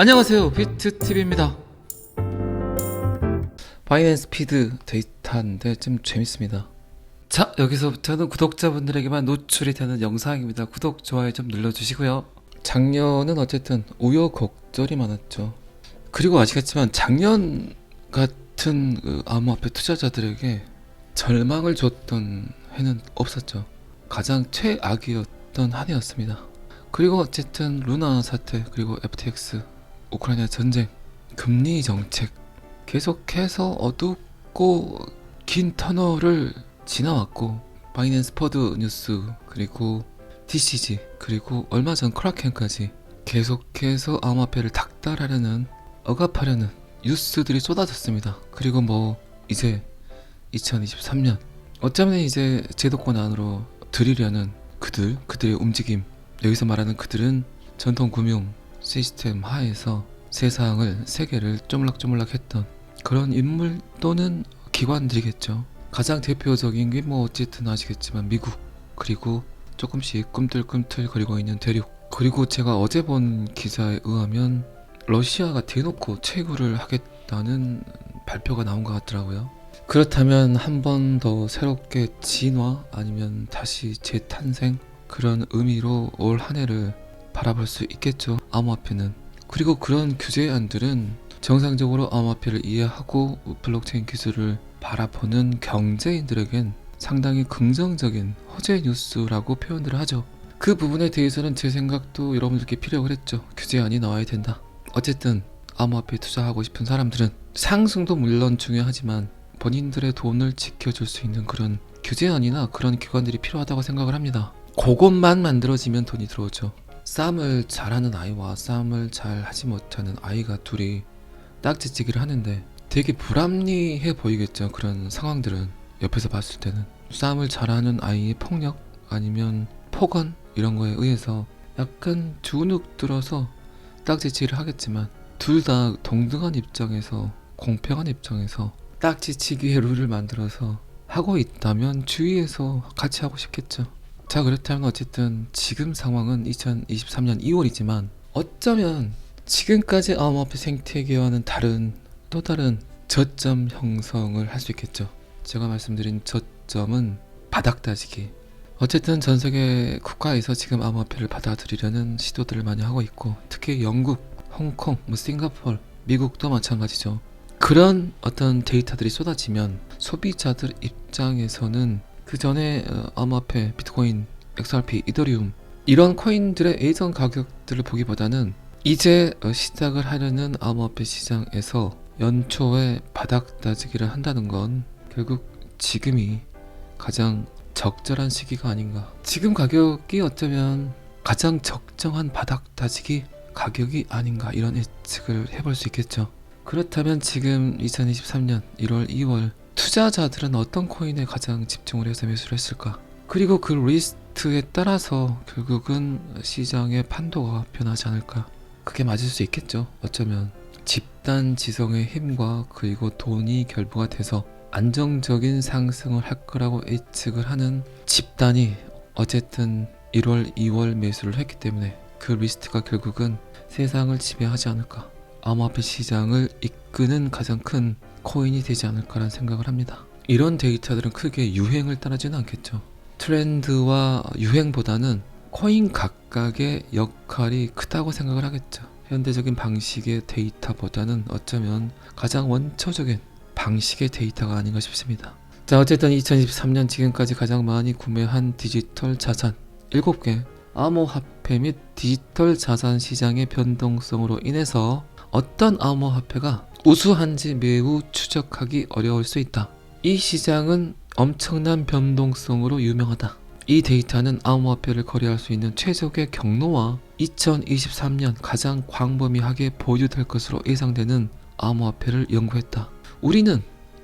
안녕하세요. 비트TV입니다. 바이낸스 피드 데이터인데 좀 재밌습니다. 자 여기서부터는 구독자분들에게만 노출이 되는 영상입니다. 구독 좋아요 좀 눌러주시고요. 작년은 어쨌든 우여곡절이 많았죠. 그리고 아시겠지만 작년 같은 그 암호화폐 투자자들에게 절망을 줬던 해는 없었죠. 가장 최악이었던 한 해였습니다. 그리고 어쨌든 루나 사태 그리고 FTX 우크라이나 전쟁 금리 정책 계속해서 어둡고 긴 터널을 지나왔고 바이낸스 퍼드 뉴스 그리고 DCG 그리고 얼마 전 크라켄까지 계속해서 암호화폐를 닥달하려는 억압하려는 뉴스들이 쏟아졌습니다. 그리고 뭐 이제 2023년 어쩌면 이제 제도권 안으로 들이려는 그들 그들의 움직임 여기서 말하는 그들은 전통 금융 시스템 하에서 세상을 세계를 쪼물락쪼물락 했던 그런 인물 또는 기관들이겠죠. 가장 대표적인 게 뭐 어쨌든 아시겠지만 미국 그리고 조금씩 꿈틀꿈틀 거리고 있는 대륙 그리고 제가 어제 본 기사에 의하면 러시아가 대놓고 채굴을 하겠다는 발표가 나온 것 같더라고요. 그렇다면 한 번 더 새롭게 진화 아니면 다시 재탄생 그런 의미로 올 한 해를 바라볼 수 있겠죠. 암호화폐는. 그리고 그런 규제안들은 정상적으로 암호화폐를 이해하고 블록체인 기술을 바라보는 경제인들에겐 상당히 긍정적인 호재 뉴스라고 표현을 하죠. 그 부분에 대해서는 제 생각도 여러분들께 필요를 했죠. 규제안이 나와야 된다. 어쨌든 암호화폐에 투자하고 싶은 사람들은 상승도 물론 중요하지만 본인들의 돈을 지켜줄 수 있는 그런 규제안이나 그런 기관들이 필요하다고 생각을 합니다. 그것만 만들어지면 돈이 들어오죠. 싸움을 잘하는 아이와 싸움을 잘 하지 못하는 아이가 둘이 딱지치기를 하는데 되게 불합리해 보이겠죠. 그런 상황들은 옆에서 봤을 때는 싸움을 잘하는 아이의 폭력 아니면 폭언 이런 거에 의해서 약간 주눅 들어서 딱지치기를 하겠지만 둘 다 동등한 입장에서 공평한 입장에서 딱지치기의 룰을 만들어서 하고 있다면 주위에서 같이 하고 싶겠죠. 자 그렇다면 어쨌든 지금 상황은 2023년 2월이지만 어쩌면 지금까지 암호화폐 생태계와는 다른 또 다른 저점 형성을 할 수 있겠죠. 제가 말씀드린 저점은 바닥 다지기. 어쨌든 전 세계 국가에서 지금 암호화폐를 받아들이려는 시도들을 많이 하고 있고 특히 영국, 홍콩, 뭐 싱가포르, 미국도 마찬가지죠. 그런 어떤 데이터들이 쏟아지면 소비자들 입장에서는 그 전에 어, 암호화폐, 비트코인, XRP, 이더리움 이런 코인들의 예전 가격들을 보기보다는 이제 어, 시작을 하려는 암호화폐 시장에서 연초에 바닥 다지기를 한다는 건 결국 지금이 가장 적절한 시기가 아닌가. 지금 가격이 어쩌면 가장 적정한 바닥 다지기 가격이 아닌가 이런 예측을 해볼 수 있겠죠. 그렇다면 지금 2023년 1월, 2월 투자자들은 어떤 코인에 가장 집중을 해서 매수를 했을까? 그리고 그 리스트에 따라서 결국은 시장의 판도가 변하지 않을까? 그게 맞을 수 있겠죠. 어쩌면 집단 지성의 힘과 그리고 돈이 결부가 돼서 안정적인 상승을 할 거라고 예측을 하는 집단이 어쨌든 1월, 2월 매수를 했기 때문에 그 리스트가 결국은 세상을 지배하지 않을까. 암호화폐 시장을 이끄는 가장 큰 코인이 되지 않을까라는 생각을 합니다. 이런 데이터들은 크게 유행을 따르지는 않겠죠. 트렌드와 유행보다는 코인 각각의 역할이 크다고 생각을 하겠죠. 현대적인 방식의 데이터보다는 어쩌면 가장 원초적인 방식의 데이터가 아닌가 싶습니다. 자, 어쨌든 2023년 지금까지 가장 많이 구매한 디지털 자산 7개 암호화폐 및 디지털 자산 시장의 변동성으로 인해서 어떤 암호화폐가 우수한지 매우 추적하기 어려울 수 있다. 이 시장은 엄청난 변동성으로 유명하다. 이 데이터는 암호화폐를 거래할 수 있는 최적의 경로와 2023년 가장 광범위하게 보유될 것으로 예상되는 암호화폐를 연구했다. 우리는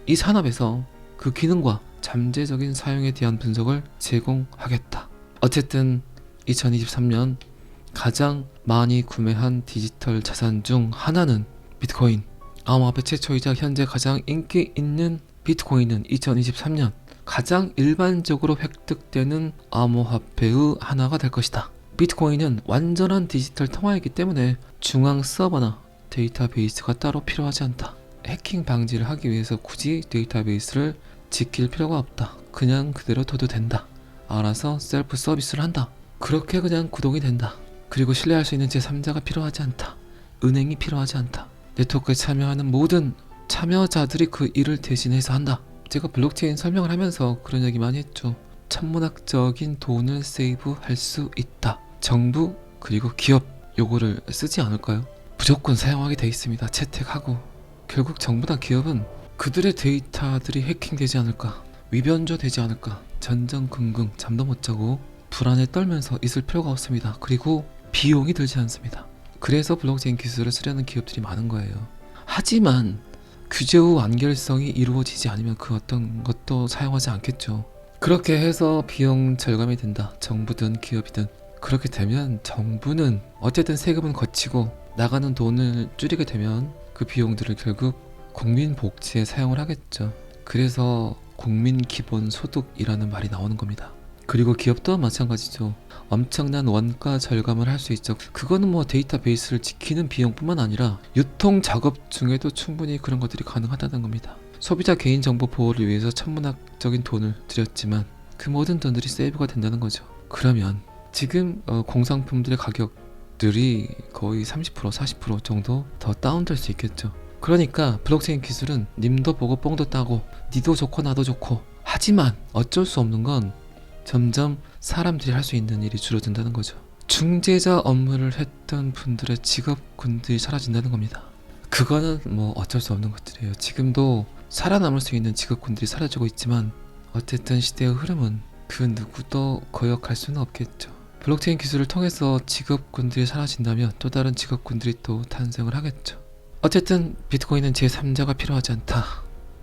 이 산업에서 그 기능과 잠재적인 사용에 대한 분석을 제공하겠다. 어쨌든 2023년 가장 많이 구매한 디지털 자산 중 하나는 비트코인. 암호화폐 최초이자 현재 가장 인기 있는 비트코인은 2023년 가장 일반적으로 획득되는 암호화폐의 하나가 될 것이다. 비트코인은 완전한 디지털 통화이기 때문에 중앙 서버나 데이터베이스가 따로 필요하지 않다. 해킹 방지를 하기 위해서 굳이 데이터베이스를 지킬 필요가 없다. 그냥 그대로 둬도 된다. 알아서 셀프 서비스를 한다. 그렇게 그냥 구동이 된다. 그리고 신뢰할 수 있는 제3자가 필요하지 않다. 은행이 필요하지 않다. 네트워크에 참여하는 모든 참여자들이 그 일을 대신해서 한다. 제가 블록체인 설명을 하면서 그런 얘기 많이 했죠. 천문학적인 돈을 세이브할 수 있다. 정부 그리고 기업 요거를 쓰지 않을까요? 무조건 사용하게 돼 있습니다. 채택하고 결국 정부나 기업은 그들의 데이터들이 해킹되지 않을까, 위변조 되지 않을까, 전전긍긍 잠도 못 자고 불안에 떨면서 있을 필요가 없습니다. 그리고 비용이 들지 않습니다. 그래서 블록체인 기술을 쓰려는 기업들이 많은 거예요. 하지만 규제 후 완결성이 이루어지지 않으면 그 어떤 것도 사용하지 않겠죠. 그렇게 해서 비용 절감이 된다. 정부든 기업이든. 그렇게 되면 정부는 어쨌든 세금은 거치고 나가는 돈을 줄이게 되면 그 비용들을 결국 국민 복지에 사용을 하겠죠. 그래서 국민 기본 소득이라는 말이 나오는 겁니다. 그리고 기업도 마찬가지죠. 엄청난 원가 절감을 할 수 있죠. 그거는 뭐 데이터베이스를 지키는 비용뿐만 아니라 유통 작업 중에도 충분히 그런 것들이 가능하다는 겁니다. 소비자 개인 정보 보호를 위해서 천문학적인 돈을 들였지만 그 모든 돈들이 세이브가 된다는 거죠. 그러면 지금 어, 공산품들의 가격들이 거의 30% 40% 정도 더 다운될 수 있겠죠. 그러니까 블록체인 기술은 님도 보고 뽕도 따고 니도 좋고 나도 좋고 하지만 어쩔 수 없는 건 점점 사람들이 할 수 있는 일이 줄어든다는 거죠. 중재자 업무를 했던 분들의 직업군들이 사라진다는 겁니다. 그거는 뭐 어쩔 수 없는 것들이에요. 지금도 살아남을 수 있는 직업군들이 사라지고 있지만 어쨌든 시대의 흐름은 그 누구도 거역할 수는 없겠죠. 블록체인 기술을 통해서 직업군들이 사라진다면 또 다른 직업군들이 또 탄생을 하겠죠. 어쨌든 비트코인은 제3자가 필요하지 않다.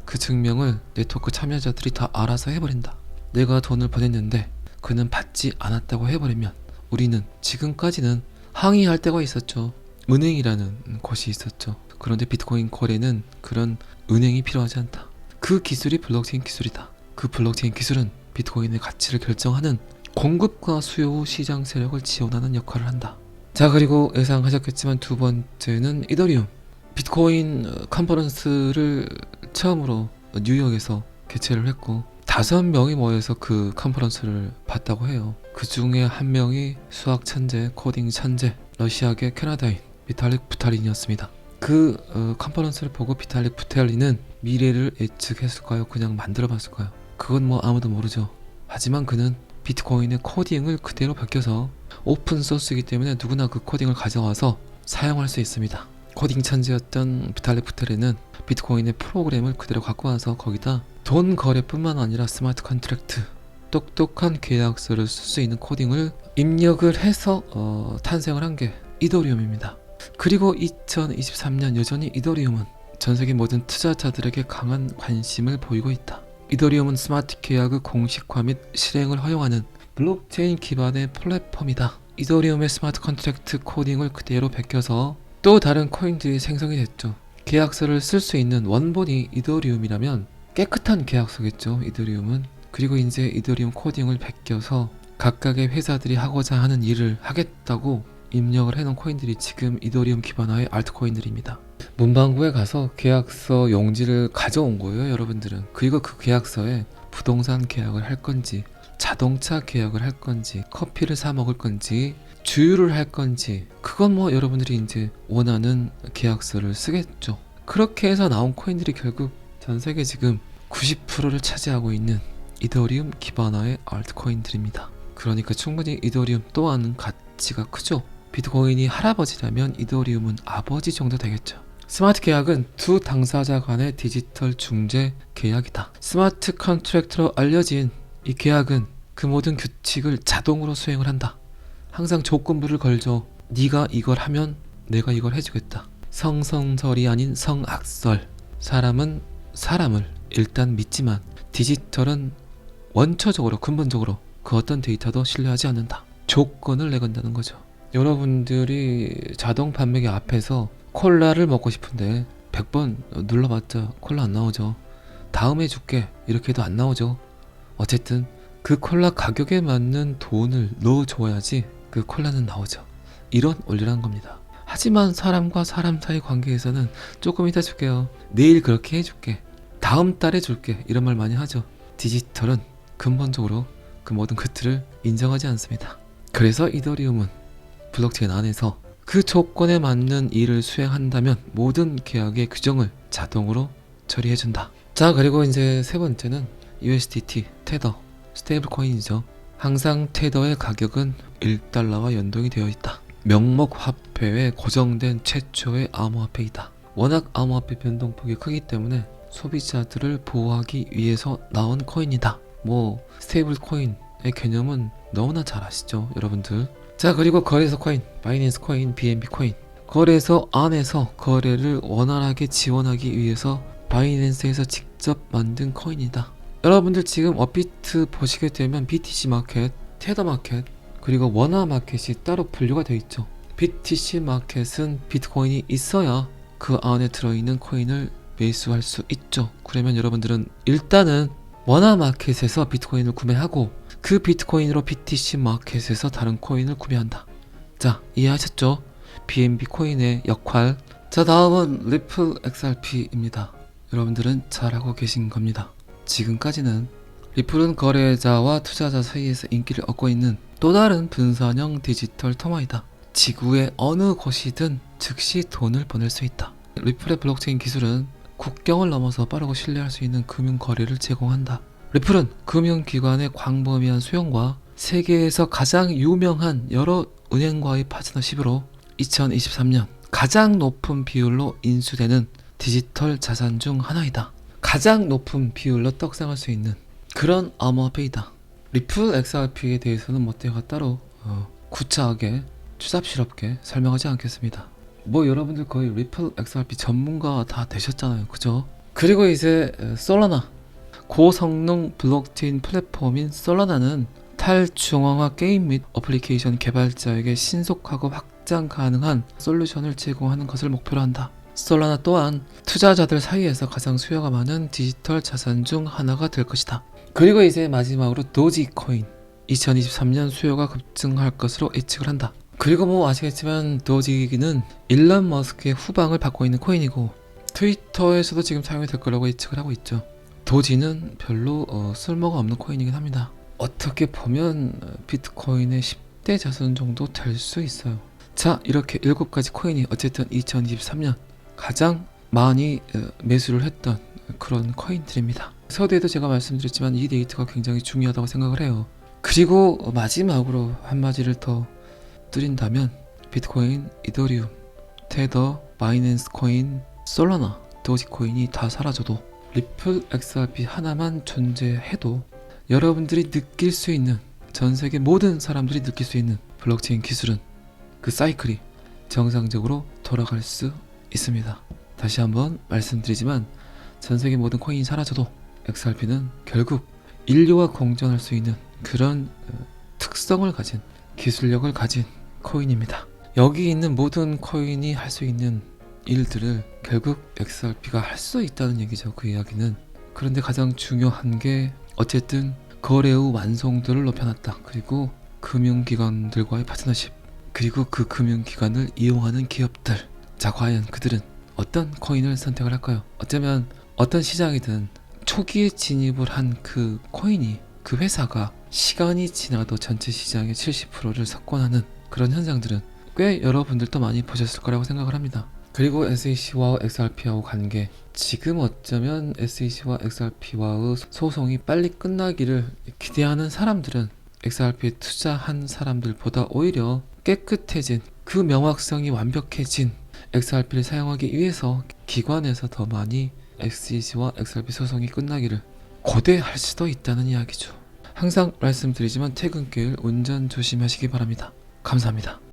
그 증명을 네트워크 참여자들이 다 알아서 해버린다. 내가 돈을 보냈는데 그는 받지 않았다고 해버리면 우리는 지금까지는 항의할 때가 있었죠. 은행이라는 곳이 있었죠. 그런데 비트코인 거래는 그런 은행이 필요하지 않다. 그 기술이 블록체인 기술이다. 그 블록체인 기술은 비트코인의 가치를 결정하는 공급과 수요 시장 세력을 지원하는 역할을 한다. 자 그리고 예상하셨겠지만 두 번째는 이더리움. 비트코인 어, 컨퍼런스를 처음으로 뉴욕에서 개최를 했고 다섯 명이 모여서 그 컨퍼런스를 봤다고 해요. 그 중에 한 명이 수학 천재, 코딩 천재, 러시아계 캐나다인 비탈릭 부타린이었습니다. 그 어, 컨퍼런스를 보고 비탈릭 부타린은 미래를 예측했을까요? 그냥 만들어봤을까요? 그건 뭐 아무도 모르죠. 하지만 그는 비트코인의 코딩을 그대로 베껴서 오픈 소스이기 때문에 누구나 그 코딩을 가져와서 사용할 수 있습니다. 코딩 천재였던 비탈릭 부타린은 비트코인의 프로그램을 그대로 갖고 와서 거기다 돈 거래뿐만 아니라 스마트 컨트랙트 똑똑한 계약서를 쓸 수 있는 코딩을 입력을 해서 어, 탄생을 한 게 이더리움입니다. 그리고 2023년 여전히 이더리움은 전 세계 모든 투자자들에게 강한 관심을 보이고 있다. 이더리움은 스마트 계약의 공식화 및 실행을 허용하는 블록체인 기반의 플랫폼이다. 이더리움의 스마트 컨트랙트 코딩을 그대로 베껴서 또 다른 코인들이 생성이 됐죠. 계약서를 쓸 수 있는 원본이 이더리움이라면 깨끗한 계약서겠죠. 이더리움은 그리고 이제 이더리움 코딩을 베껴서 각각의 회사들이 하고자 하는 일을 하겠다고 입력을 해놓은 코인들이 지금 이더리움 기반화의 알트코인들입니다. 문방구에 가서 계약서 용지를 가져온 거예요, 여러분들은. 그리고 그 계약서에 부동산 계약을 할 건지, 자동차 계약을 할 건지, 커피를 사 먹을 건지, 주유를 할 건지, 그건 뭐 여러분들이 이제 원하는 계약서를 쓰겠죠. 그렇게 해서 나온 코인들이 결국 전 세계 지금 90%를 차지하고 있는 이더리움 기반화의 알트코인들입니다. 그러니까 충분히 이더리움 또한 가치가 크죠. 비트코인이 할아버지라면 이더리움은 아버지 정도 되겠죠. 스마트 계약은 두 당사자 간의 디지털 중재 계약이다. 스마트 컨트랙트로 알려진 이 계약은 그 모든 규칙을 자동으로 수행을 한다. 항상 조건부를 걸죠. 네가 이걸 하면 내가 이걸 해주겠다. 성성설이 아닌 성악설. 사람은 사람을 일단 믿지만 디지털은 원초적으로 근본적으로 그 어떤 데이터도 신뢰하지 않는다. 조건을 내건다는 거죠. 여러분들이 자동 판매기 앞에서 콜라를 먹고 싶은데 100번 눌러봤자 콜라 안 나오죠. 다음에 줄게 이렇게 해도 안 나오죠. 어쨌든 그 콜라 가격에 맞는 돈을 넣어줘야지 그 콜라는 나오죠. 이런 원리라는 겁니다. 하지만 사람과 사람 사이 관계에서는 조금 이따 줄게요. 내일 그렇게 해줄게. 다음 달에 줄게. 이런 말 많이 하죠. 디지털은 근본적으로 그 모든 것들을 인정하지 않습니다. 그래서 이더리움은 블록체인 안에서 그 조건에 맞는 일을 수행한다면 모든 계약의 규정을 자동으로 처리해준다. 자, 그리고 이제 세 번째는 USDT, 테더, 스테이블 코인이죠. 항상 테더의 가격은 1달러와 연동이 되어 있다. 명목 화폐의 고정된 최초의 암호화폐이다. 워낙 암호화폐 변동폭이 크기 때문에 소비자들을 보호하기 위해서 나온 코인이다. 뭐 스테이블 코인의 개념은 너무나 잘 아시죠, 여러분들. 자, 그리고 거래소 코인, 바이낸스 코인, BNB 코인. 거래소 안에서 거래를 원활하게 지원하기 위해서 바이낸스에서 직접 만든 코인이다. 여러분들 지금 업비트 보시게 되면 BTC 마켓, 테더 마켓, 그리고 원화 마켓이 따로 분류가 되어 있죠. BTC 마켓은 비트코인이 있어야 그 안에 들어있는 코인을 매수할 수 있죠. 그러면 여러분들은 일단은 원화 마켓에서 비트코인을 구매하고 그 비트코인으로 BTC 마켓에서 다른 코인을 구매한다. 자, 이해하셨죠? BNB 코인의 역할. 자, 다음은 리플 XRP입니다. 여러분들은 잘하고 계신 겁니다. 지금까지는 리플은 거래자와 투자자 사이에서 인기를 얻고 있는 또 다른 분산형 디지털 토마이다. 지구의 어느 곳이든 즉시 돈을 보낼 수 있다. 리플의 블록체인 기술은 국경을 넘어서 빠르고 신뢰할 수 있는 금융 거래를 제공한다. 리플은 금융기관의 광범위한 수용과 세계에서 가장 유명한 여러 은행과의 파트너십으로 2023년 가장 높은 비율로 인수되는 디지털 자산 중 하나이다. 가장 높은 비율로 떡상할 수 있는 그런 암호화폐이다. 리플 XRP에 대해서는 뭐 때가 따로 어, 구차하게 추잡스럽게 설명하지 않겠습니다. 뭐 여러분들 거의 리플 XRP 전문가 다 되셨잖아요, 그죠? 그리고 이제 어, 솔라나 고성능 블록체인 플랫폼인 솔라나는 탈중앙화 게임 및 어플리케이션 개발자에게 신속하고 확장 가능한 솔루션을 제공하는 것을 목표로 한다. 솔라나 또한 투자자들 사이에서 가장 수요가 많은 디지털 자산 중 하나가 될 것이다. 그리고 이제 마지막으로 도지코인 2023년 수요가 급증할 것으로 예측을 한다. 그리고 뭐 아시겠지만 도지는 일론 머스크의 후방을 받고 있는 코인이고 트위터에서도 지금 사용이 될 거라고 예측을 하고 있죠. 도지는 별로 어, 쓸모가 없는 코인이긴 합니다. 어떻게 보면 어, 비트코인의 10대 자손 정도 될 수 있어요. 자, 이렇게 7가지 코인이 어쨌든 2023년 가장 많이 어, 매수를 했던 그런 코인들입니다. 서두에도 제가 말씀드렸지만 이 데이터가 굉장히 중요하다고 생각을 해요. 그리고 마지막으로 한마디를 더 드린다면 비트코인, 이더리움, 테더, 바이낸스 코인, 솔라나, 도지코인이 다 사라져도 리플 XRP 하나만 존재해도 여러분들이 느낄 수 있는 전 세계 모든 사람들이 느낄 수 있는 블록체인 기술은 그 사이클이 정상적으로 돌아갈 수 있습니다. 다시 한번 말씀드리지만 전 세계 모든 코인이 사라져도 XRP는 결국 인류와 공존할 수 있는 그런 어, 특성을 가진 기술력을 가진 코인입니다. 여기 있는 모든 코인이 할 수 있는 일들을 결국 XRP가 할 수 있다는 얘기죠. 그 이야기는. 그런데 가장 중요한 게 어쨌든 거래 후 완성도를 높여놨다. 그리고 금융기관들과의 파트너십. 그리고 그 금융기관을 이용하는 기업들. 자, 과연 그들은 어떤 코인을 선택을 할까요? 어쩌면 어떤 시장이든 초기에 진입을 한 그 코인이 그 회사가 시간이 지나도 전체 시장의 70%를 석권하는 그런 현상들은 꽤 여러분들도 많이 보셨을 거라고 생각을 합니다. 그리고 SEC와 XRP와의 관계 지금 어쩌면 SEC와 XRP와의 소송이 빨리 끝나기를 기대하는 사람들은 XRP에 투자한 사람들보다 오히려 깨끗해진 그 명확성이 완벽해진 XRP를 사용하기 위해서 기관에서 더 많이 SEC와 XRP 소송이 끝나기를 고대할 수도 있다는 이야기죠. 항상 말씀드리지만 퇴근길 운전 조심하시기 바랍니다. 감사합니다.